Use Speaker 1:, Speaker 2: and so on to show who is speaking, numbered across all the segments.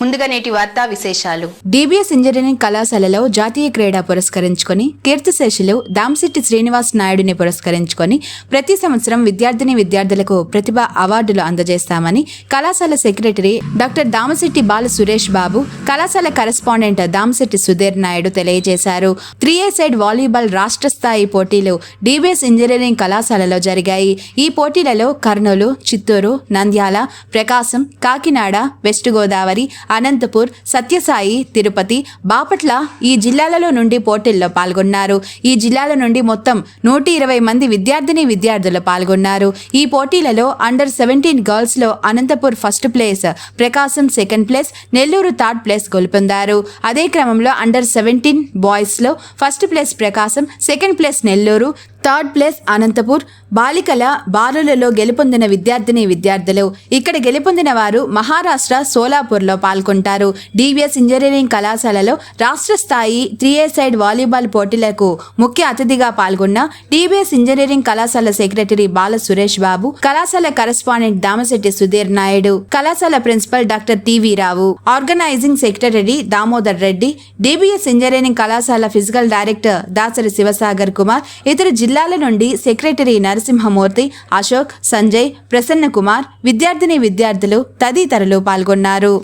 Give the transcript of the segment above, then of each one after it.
Speaker 1: ముందుగా నేటి వార్తా విశేషాలు.
Speaker 2: డిబిఎస్ ఇంజనీరింగ్ కళాశాలలో జాతీయ క్రీడా పురస్కరించుకొని కీర్తిశేషులు దామశెట్టి శ్రీనివాస్ నాయుడిని పురస్కరించుకొని ప్రతి సంవత్సరం విద్యార్థిని విద్యార్థులకు ప్రతిభ అవార్డులు అందజేస్తామని కళాశాల సెక్రటరీ డాక్టర్ దామశెట్టి బాల సురేష్ బాబు కళాశాల కరెస్పాండెంట్ దామశెట్టి సుధీర్ నాయుడు తెలియజేశారు. త్రీ ఏ సైడ్ వాలీబాల్ రాష్ట్ర స్థాయి పోటీలు డిబిఎస్ ఇంజనీరింగ్ కళాశాలలో జరిగాయి. ఈ పోటీలలో కర్నూలు చిత్తూరు నంద్యాల ప్రకాశం కాకినాడ వెస్ట్ గోదావరి అనంతపూర్ సత్యసాయి తిరుపతి బాపట్ల ఈ జిల్లాలలో నుండి పోటీల్లో పాల్గొన్నారు. ఈ జిల్లాల నుండి మొత్తం నూట ఇరవై మంది విద్యార్థిని విద్యార్థులు పాల్గొన్నారు. ఈ పోటీలలో under seventeen గర్ల్స్లో Anantapur first place Prakasam second place Nellore third place గెలుపొందారు. అదే క్రమంలో under seventeen బాయ్స్లో first place Prakasam second place Nellore third place Anantapur బాలికల బారులలో గెలుపొందిన విద్యార్థిని విద్యార్థులు. ఇక్కడ గెలుపొందిన వారు మహారాష్ట్ర సోలాపూర్లో పాల్గొంటారు. డివిఎస్ ఇంజనీరింగ్ కళాశాలలో రాష్ట్ర స్థాయి త్రీ ఏ సైడ్ వాలీబాల్ పోటీలకు ముఖ్య అతిథిగా పాల్గొన్న డివిఎస్ ఇంజనీరింగ్ కళాశాల సెక్రటరీ బాల సురేష్ బాబు కళాశాల కరెస్పాండెంట్ దామశెట్టి సుధీర్ నాయుడు కళాశాల principal doctor TV Rao organizing secretary Damodar Reddy DBS engineering కళాశాల ఫిజికల్ డైరెక్టర్ దాసరి శివసాగర్ కుమార్ ఇతర జిల్లాల నుండి సెక్రటరీ నరసింహమూర్తి అశోక్ సంజయ్ ప్రసన్న కుమార్ విద్యార్థిని విద్యార్థులు తదితరులు పాల్గొన్నారు.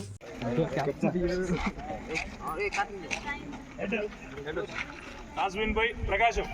Speaker 3: ప్రకాశం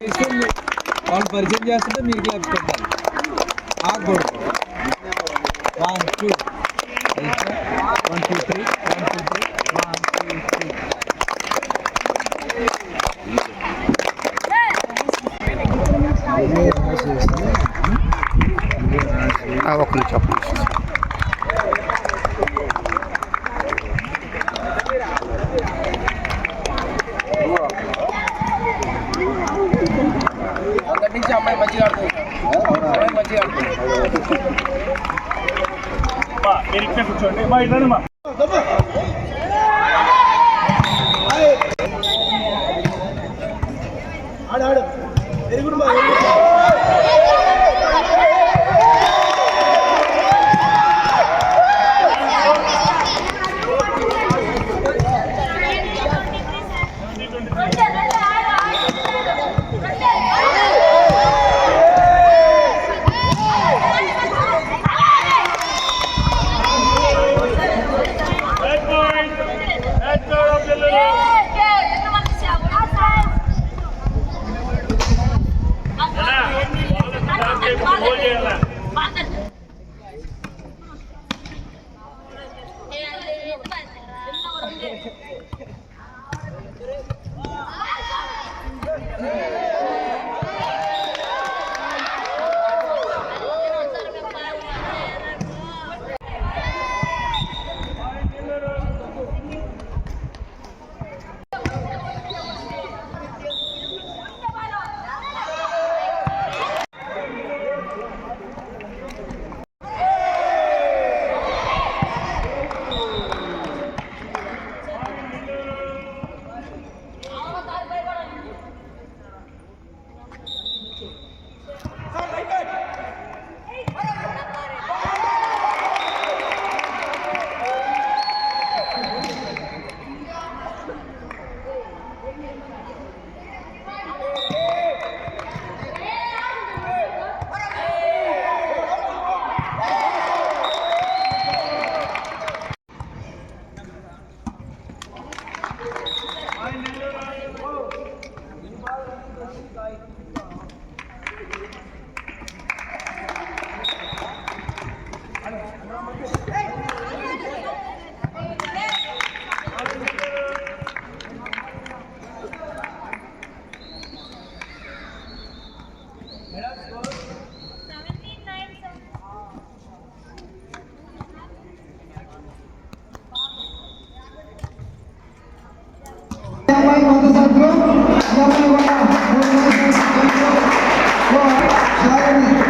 Speaker 4: తీసుకొని వాళ్ళు పరిచయం చేస్తుంటే మీరు క్లాప్స్ కొట్టాలి ఆగకూడదు one two one two three one two three one two three
Speaker 5: ఒక నిమిషం
Speaker 4: అక్కడి నుంచి అమ్మాయి మంచిగా ఆడుతుంది అమ్మాయి మంచిగా ఆడుతుంది
Speaker 3: మా మీరు ఇక్కడే కూర్చోండి మా ఇద్దరు మా Valeu. Johnny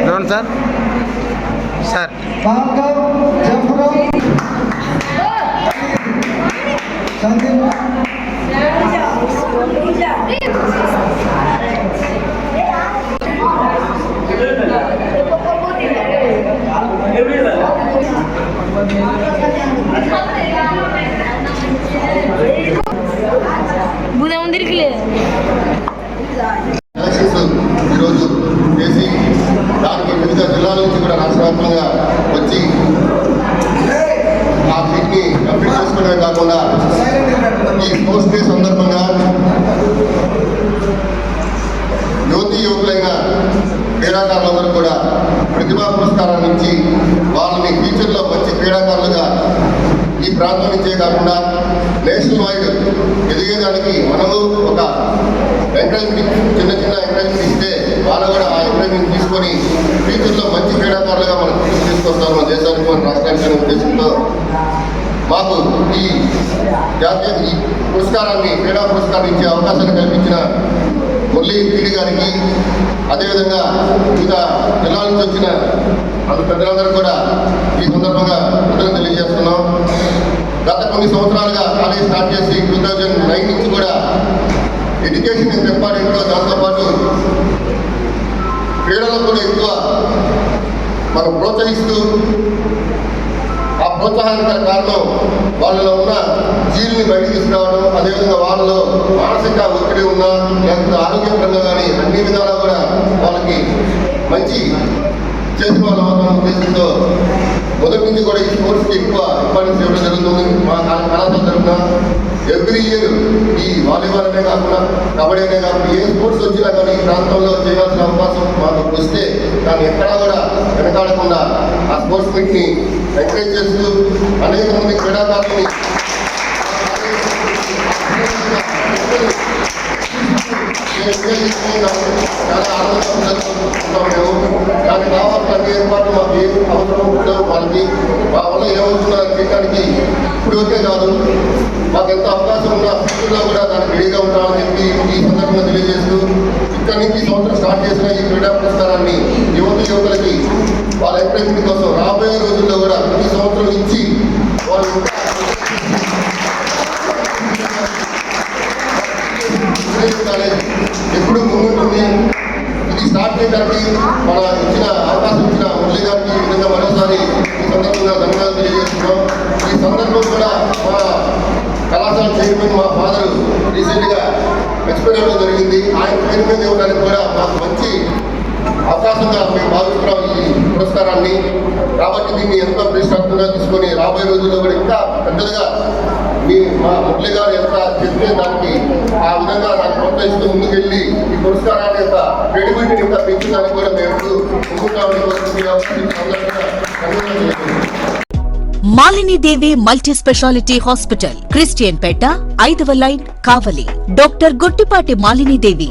Speaker 5: చూడండి సార్? సార్.
Speaker 6: భార్గవ్ జఫరం సందీప్
Speaker 7: బుధ ముందరికి
Speaker 8: ఎలక్షన్స్ ఈరోజు చేసి దానికి వివిధ జిల్లాల నుంచి కూడా రాష్ట్ర వ్యాప్తంగా వచ్చి ఆ సీట్ని కంప్లీట్ చేసుకోవడమే కాకుండా ఈ స్పోర్ట్స్ డే సందర్భంగా యువతి యువకులైన క్రీడాకారులందరూ కూడా ప్రతిభా పురస్కారాన్ని ఇచ్చి వాళ్ళని ఫ్యూచర్లో మంచి క్రీడాకారులుగా ఈ ప్రాంతం నుంచే కాకుండా నేషనల్ వైడ్ ఎదిగేదానికి మనము ఒక ఎంకరేజ్మెంట్ చిన్న చిన్న ఎంకరేజ్మెంట్ ఇస్తే వాళ్ళు కూడా ఆ ఎంకరేజ్మెంట్ తీసుకొని ఫ్యూచర్లో మంచి క్రీడాకారులుగా మనం తీసుకొస్తాం మన దేశానికి మన రాష్ట్రానికి ఉద్దేశంతో మాకు ఈ జాతీయ ఈ పురస్కారాన్ని క్రీడా పురస్కారం ఇచ్చే అవకాశాన్ని కల్పించిన మురళీ పీడి గారికి అదేవిధంగా వివిధ జిల్లాల నుంచి వచ్చిన ప్రజలందరూ కూడా ఈ సందర్భంగా కృతజ్ఞతలు తెలియజేస్తున్నాం. గత కొన్ని సంవత్సరాలుగా కాలేజ్ స్టార్ట్ చేసి టూ థౌజండ్ నైన్ నుంచి కూడా ఎడ్యుకేషన్ ఎంత ఇంపార్టెంటో దాంతోపాటు క్రీడలకు కూడా ఎక్కువ మనం ప్రోత్సహిస్తూ ఆ ప్రోత్సాహానికి కారణం వాళ్ళలో ఉన్న ఒత్తిడిని బయటకు తీసుకురావడం అదేవిధంగా వాళ్ళలో మానసిక ఒత్తిడి ఉన్నా లేకపోతే ఆరోగ్యపరంగా కానీ అన్ని విధాలా కూడా వాళ్ళకి మంచి చేసిన వాళ్ళ ఉద్దేశంతో మొదటి నుంచి కూడా ఈ స్పోర్ట్స్కి ఎక్కువ ఇంపార్టెన్స్ ఇవ్వడం జరుగుతుంది. మా కళాశాల తరఫున ఎవ్రీ ఇయర్ ఈ వాలీబాల్ అనే కాకుండా కబడ్డీ అనే కాకుండా ఏ స్పోర్ట్స్ వచ్చినా కానీ ఈ ప్రాంతంలో చేయాల్సిన అవకాశం మాకు వస్తే దాన్ని ఎక్కడా కూడా వెనకాడకుండా ఆ స్పోర్ట్స్ మీట్ని ఎంకరేజ్ చేస్తూ అనేక మంది క్రీడాకారులని దానికి కావాల్సిన అన్ని ఏర్పాట్లు మాకు ఏం అవసరం ఉందో వాళ్ళకి మా వల్ల ఏమవుతుందో అని చేయడానికి ఇప్పుడు వరకే కాదు మాకు ఎంత అవకాశం ఉన్నా ఫ్యూచర్లో కూడా దానికి రెడీగా ఉంటామని చెప్పి ఈ సందర్భంగా తెలియజేస్తూ ఇక్కడి నుంచి ఈ సంవత్సరం స్టార్ట్ చేసిన ఈ క్రీడా పురస్కారాన్ని యువత యువకులకి వాళ్ళ ఎంకరేజ్మెంట్ కోసం రాబోయే రోజుల్లో కూడా ప్రతి సంవత్సరం ఇచ్చి వాళ్ళు ఇంకా ఇంజనీరింగ్ కాలేజ్ ఉంది ఇది స్టార్ట్ చేయడానికి మన ఇచ్చిన అవకాశం ఇచ్చిన మురళి గారికి ఈ విధంగా మరోసారి ఈ సందర్భంగా ధన్యవాదాలు తెలియజేస్తున్నాం. ఈ సందర్భంలో కూడా మా కళాశాల చైర్మన్ మా ఫాదర్ రీసెంట్గా ఎక్స్పైర్ జరిగింది. ఆయన పేరు మీద ఇవ్వడానికి కూడా మాకు మంచి అవకాశంగా మేము భావిస్తున్నాం ఈ పురస్కారాన్ని. కాబట్టి దీన్ని ఎంతో ప్రతిష్టాత్మకంగా తీసుకొని రాబోయే రోజుల్లో కూడా ఇంకా పెద్దగా మీ మా మురళి గారు ఎంత చెప్తే దానికి ఆ విధంగా నాకు ప్రోత్సహిస్తూ ముందుకెళ్ళి పురస్కారాన్ని యొక్క క్రెడిబిలిటీని ఇంకా పెంచడానికి కూడా మేము ఎప్పుడు ముందుంటామని
Speaker 9: Malinidevi multi speciality hospital Christian పేట ఐదవ line Kavali. Doctor Gottipati Malinidevi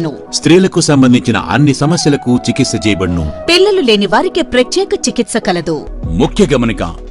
Speaker 10: స్త్రీలకు సంబంధించిన అన్ని సమస్యలకు చికిత్స చేయబడును.
Speaker 9: పిల్లలు లేని వారికి ప్రత్యేక చికిత్స కలదు.
Speaker 10: ముఖ్య గమనిక